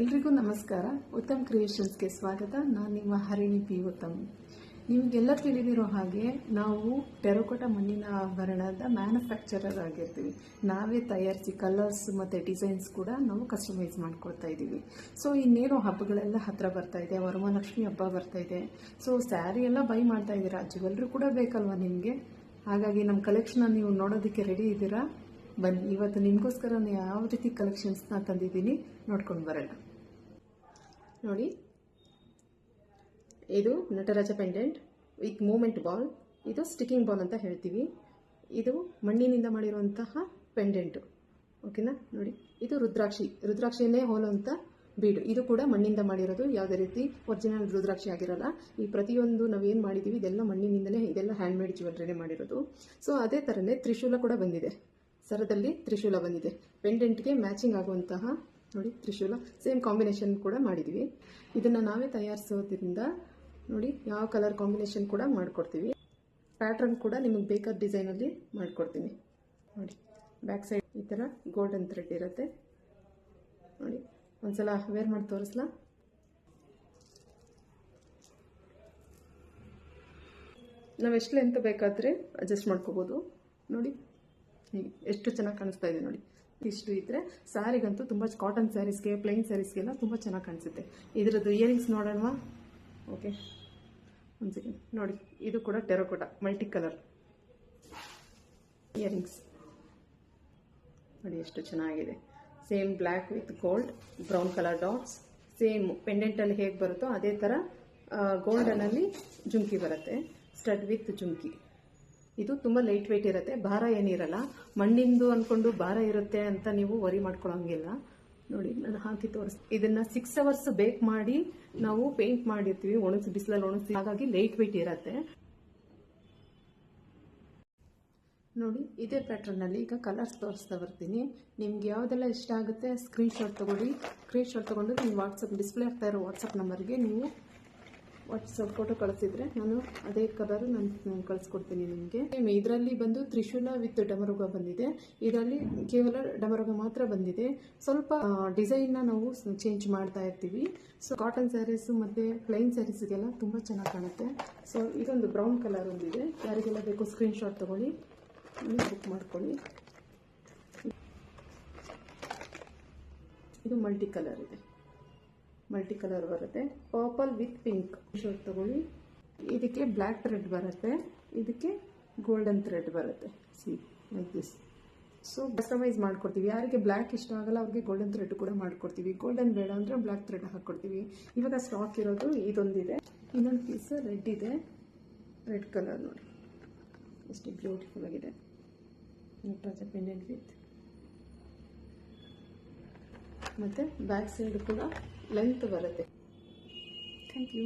ಎಲ್ರಿಗೂ ನಮಸ್ಕಾರ. ಉತ್ತಮ್ ಕ್ರಿಯೇಷನ್ಸ್ಗೆ ಸ್ವಾಗತ. ನಾನು ನಿಮ್ಮ ಹರಿಣಿ ಪಿ ಉತ್ತಮ್ ನಿಮಗೆಲ್ಲ ತಿಳಿದಿರೋ ಹಾಗೆ ನಾವು ಟೆರೋಕೋಟ ಮಣ್ಣಿನ ಆಭರಣದ ಮ್ಯಾನುಫ್ಯಾಕ್ಚರರ್ ಆಗಿರ್ತೀವಿ. ನಾವೇ ತಯಾರಿಸಿ ಕಲರ್ಸ್ ಮತ್ತು ಡಿಸೈನ್ಸ್ ಕೂಡ ನಾವು ಕಸ್ಟಮೈಸ್ ಮಾಡ್ಕೊಳ್ತಾ ಇದ್ದೀವಿ. ಸೊ ಇನ್ನೇನು ಹಬ್ಬಗಳೆಲ್ಲ ಹತ್ತಿರ ಬರ್ತಾ ಇದೆ. ವರಮಹಾಲಕ್ಷ್ಮಿ ಹಬ್ಬ ಬರ್ತಾ ಇದೆ. ಸೊ ಸ್ಯಾರಿ ಎಲ್ಲ ಬೈ ಮಾಡ್ತಾ ಇದ್ದೀರಾ? ಜ್ಯುವೆಲ್ರಿ ಕೂಡ ಬೇಕಲ್ವಾ ನಿಮಗೆ? ಹಾಗಾಗಿ ನಮ್ಮ ಕಲೆಕ್ಷನ್ ನೀವು ನೋಡೋದಕ್ಕೆ ರೆಡಿ ಇದ್ದೀರಾ? ಬನ್ನಿ, ಇವತ್ತು ನಿಮಗೋಸ್ಕರ ಯಾವ ರೀತಿ ಕಲೆಕ್ಷನ್ಸ್ನ ತಂದಿದ್ದೀನಿ ನೋಡ್ಕೊಂಡು ಬರೋಣ. ನೋಡಿ, ಇದು Nataraja pendant with moment ball ಇದು ಸ್ಟಿಕ್ಕಿಂಗ್ ಬಾಲ್ ಅಂತ ಹೇಳ್ತೀವಿ. ಇದು ಮಣ್ಣಿನಿಂದ ಮಾಡಿರುವಂತಹ ಪೆಂಡೆಂಟು ಓಕೆನಾ ನೋಡಿ, ಇದು ರುದ್ರಾಕ್ಷಿ, ರುದ್ರಾಕ್ಷಿಯನ್ನೇ ಹೋಲುವಂಥ ಬೀಡು. ಇದು ಕೂಡ ಮಣ್ಣಿಂದ ಮಾಡಿರೋದು, ಯಾವುದೇ ರೀತಿ ಒರಿಜಿನಲ್ ರುದ್ರಾಕ್ಷಿ ಆಗಿರಲ್ಲ. ಈ ಪ್ರತಿಯೊಂದು ನಾವೇನು ಮಾಡಿದ್ದೀವಿ ಇದೆಲ್ಲ ಮಣ್ಣಿನಿಂದಲೇ, ಇದೆಲ್ಲ ಹ್ಯಾಂಡ್ಮೇಡ್ ಜ್ಯುವೆಲ್ರಿನೇ ಮಾಡಿರೋದು. ಸೊ ಅದೇ ಥರನೇ ತ್ರಿಶೂಲ ಕೂಡ ಬಂದಿದೆ. ಸರದಲ್ಲಿ ತ್ರಿಶೂಲ ಬಂದಿದೆ. ಪೆಂಡೆಂಟ್ಗೆ ಮ್ಯಾಚಿಂಗ್ ಆಗುವಂತಹ ನೋಡಿ ತ್ರಿಶೂಲ ಸೇಮ್ ಕಾಂಬಿನೇಷನ್ ಕೂಡ ಮಾಡಿದ್ದೀವಿ ಇದನ್ನು ನಾವೇ ತಯಾರಿಸೋದ್ರಿಂದ ನೋಡಿ ಯಾವ ಕಲರ್ ಕಾಂಬಿನೇಷನ್ ಕೂಡ ಮಾಡಿಕೊಡ್ತೀವಿ. ಪ್ಯಾಟ್ರನ್ ಕೂಡ ನಿಮಗೆ ಬೇಕಾದ ಡಿಸೈನಲ್ಲಿ ಮಾಡಿಕೊಡ್ತೀನಿ. ನೋಡಿ ಬ್ಯಾಕ್ ಸೈಡ್ ಈ ಥರ ಗೋಲ್ಡನ್ ಥ್ರೆಡ್ ಇರುತ್ತೆ. ನೋಡಿ, ಒಂದ್ಸಲ ವೇರ್ ಮಾಡಿ ತೋರಿಸ್ಲಾ? ನಾವು ಎಷ್ಟು ಲೆಂತ್ ಬೇಕಾದರೆ ಅಡ್ಜಸ್ಟ್ ಮಾಡ್ಕೋಬೋದು. ನೋಡಿ ಎಷ್ಟು ಚೆನ್ನಾಗಿ ಕಾಣಿಸ್ತಾ ಇದೆ ನೋಡಿ. ಇಷ್ಟು ಇದ್ದರೆ ಸ್ಯಾರಿಗಂತೂ ತುಂಬ ಕಾಟನ್ ಸ್ಯಾರೀಸ್ಗೆ ಪ್ಲೈನ್ ಸ್ಯಾರೀಸ್ಗೆಲ್ಲ ತುಂಬ ಚೆನ್ನಾಗಿ ಕಾಣಿಸುತ್ತೆ. ಇದರದ್ದು ಇಯರಿಂಗ್ಸ್ ನೋಡೋಣವಾ ಓಕೆ ಒಂದು ಸೆಕೆಂಡ್ ನೋಡಿ, ಇದು ಕೂಡ ಟೆರೋಕೋಟ ಮಲ್ಟಿ ಕಲರ್ ಇಯರಿಂಗ್ಸ್ ನೋಡಿ, ಎಷ್ಟು ಚೆನ್ನಾಗಿದೆ. Same black with gold brown colour dots same ಪೆಂಡೆಂಟಲ್ಲಿ ಹೇಗೆ ಬರುತ್ತೋ ಅದೇ ಥರ ಗೋಲ್ಡನಲ್ಲಿ ಜುಮ್ಕಿ ಬರುತ್ತೆ. Stud with jhumki. ಇದು ತುಂಬ ಲೈಟ್ ವೆಯ್ಟ್ ಇರುತ್ತೆ. ಭಾರ ಏನಿರಲ್ಲ ಮಣ್ಣಿಂದು ಅಂದ್ಕೊಂಡು ಭಾರ ಇರುತ್ತೆ ಅಂತ ನೀವು ವರಿ ಮಾಡ್ಕೊಳಂಗಿಲ್ಲ. ನೋಡಿ, ನಾನು ಹಾಕಿ ತೋರಿಸ್ ಇದನ್ನ ಸಿಕ್ಸ್ ಅವರ್ಸ್ ಬೇಕ್ ಮಾಡಿ ನಾವು ಪೇಂಟ್ ಮಾಡಿರ್ತೀವಿ, ಒಣಗಿಸಿ, ಬಿಸಿಲಲ್ಲಿ ಒಣಗಿಸಿ. ಹಾಗಾಗಿ ಲೈಟ್ ವೆಯ್ಟ್ ಇರುತ್ತೆ. ನೋಡಿ, ಇದೇ ಪ್ಯಾಟ್ರನ್ನಲ್ಲಿ ಈಗ ಕಲರ್ಸ್ ತೋರಿಸ್ತಾ ಬರ್ತೀನಿ. ನಿಮ್ಗೆ ಯಾವುದೆಲ್ಲ ಇಷ್ಟ ಆಗುತ್ತೆ ಸ್ಕ್ರೀನ್ ಶಾಟ್ ತೊಗೊಳಿ ಸ್ಕ್ರೀನ್ ಶಾಟ್ ತಗೊಂಡು ನಿಮ್ಮ ವಾಟ್ಸಪ್ ಡಿಸ್ಪ್ಲೇ ಆಗ್ತಾ ಇರೋ ವಾಟ್ಸಪ್ ನಂಬರ್ಗೆ ನೀವು ವಾಟ್ಸಪ್ ಫೋಟೋ ಕಳಿಸಿದ್ರೆ ನಾನು ಅದೇ ಕಲರ್ ನಾನು ಕಳಿಸ್ಕೊಡ್ತೀನಿ ನಿಮಗೆ. ಇದರಲ್ಲಿ ಬಂದು ತ್ರಿಶೂಲ ವಿತ್ ಡಮರುಗ ಬಂದಿದೆ. ಇದರಲ್ಲಿ ಕೇವಲ ಡಮರುಗ ಮಾತ್ರ ಬಂದಿದೆ. ಸ್ವಲ್ಪ ಡಿಸೈನ್ನ ನಾವು ಚೇಂಜ್ ಮಾಡ್ತಾ ಇರ್ತೀವಿ. ಸೊ ಕಾಟನ್ ಸ್ಯಾರೀಸು ಮತ್ತು ಪ್ಲೈನ್ ಸ್ಯಾರೀಸ್ಗೆಲ್ಲ ತುಂಬ ಚೆನ್ನಾಗಿ ಕಾಣುತ್ತೆ. ಸೊ ಇದೊಂದು ಬ್ರೌನ್ ಕಲರ್ ಒಂದಿದೆ. ಯಾರಿಗೆಲ್ಲ ಬೇಕು ಸ್ಕ್ರೀನ್ ಶಾಟ್ ತೊಗೊಳ್ಳಿ ಬುಕ್ ಮಾಡ್ಕೊಳ್ಳಿ. ಇದು ಮಲ್ಟಿ ಕಲರ್ ಇದೆ. ಮಲ್ಟಿ ಕಲರ್ ಬರುತ್ತೆ. ಪರ್ಪಲ್ ವಿತ್ ಪಿಂಕ್ ಶರ್ಟ್ ತಗೊಳ್ಳಿ. ಇದಕ್ಕೆ ಬ್ಲ್ಯಾಕ್ ಥ್ರೆಡ್ ಬರುತ್ತೆ. ಇದಕ್ಕೆ ಗೋಲ್ಡನ್ ಥ್ರೆಡ್ ಬರುತ್ತೆ. See like this so customise ಮಾಡ್ಕೊಡ್ತೀವಿ. ಯಾರಿಗೆ ಬ್ಲ್ಯಾಕ್ ಇಷ್ಟ ಆಗಲ್ಲ, ಅವ್ರಿಗೆ ಗೋಲ್ಡನ್ ಥ್ರೆಡ್ ಕೂಡ ಮಾಡ್ಕೊಡ್ತೀವಿ. ಗೋಲ್ಡನ್ ಬೇಡ ಅಂದರೆ ಬ್ಲ್ಯಾಕ್ ಥ್ರೆಡ್ ಹಾಕ್ಕೊಡ್ತೀವಿ ಇವಾಗ ಸ್ಟಾಕ್ ಇರೋದು ಇದೊಂದಿದೆ. ಇನ್ನೊಂದು ಪೀಸ್ ರೆಡ್ ಇದೆ. ರೆಡ್ ಕಲರ್ ನೋಡಿ. ಎಷ್ಟು ಬ್ಯೂಟಿಫುಲ್ ಆಗಿದೆ. ನಟರಾಜ ಪೆಂಡೆಂಟ್ ವಿತ್ ಮತ್ತು ಬ್ಯಾಕ್ ಸೈಡ್ ಕೂಡ ಲೆಂತ್ ಬರುತ್ತೆ. Thank you